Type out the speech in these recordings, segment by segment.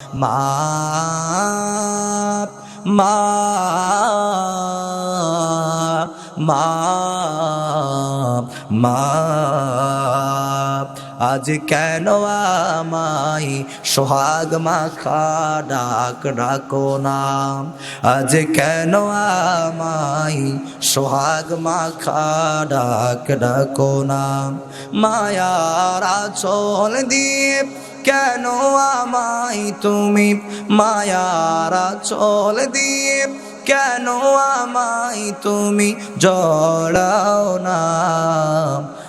মা মা মা মা আজ কেন আমায় সোহাগ মাখা ডাক ডাকো না? আজ কেন আমায় সোহাগ মাখা ডাক ডাকো না? মায়ার আচল দিয়ে কেন আমায় তুমি মায়ারা চল দিয়ে? কেন আমায় তুমি জড়াও না?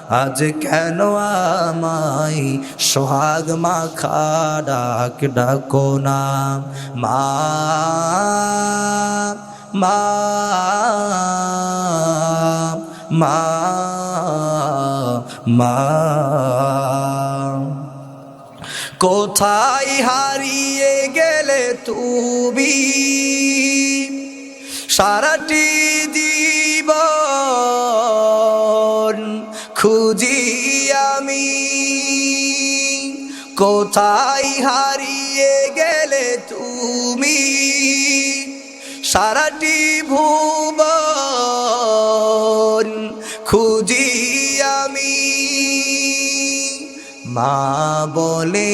আজ কেন আমায় সোহাগ মাখা ডাক ডাকো না? মা মা মা মা। কোথায় হারিয়ে গেলে তুমি? সারাটি জীবন খুঁজি আমি। কোথায় হারিয়ে গেলে তুমি? সারাটি ভুবন মা বলে,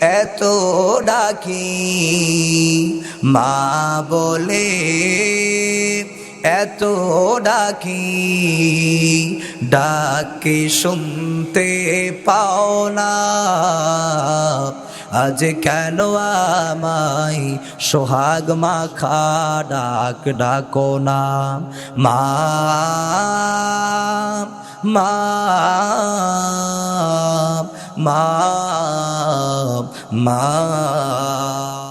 এত ডাকি। মা বলে, এত ডাকি। ডাকে শুনতে পাও না। আজ কেন আমায় সোহাগ মাখা ডাক ডাকো না? মা মা মা মা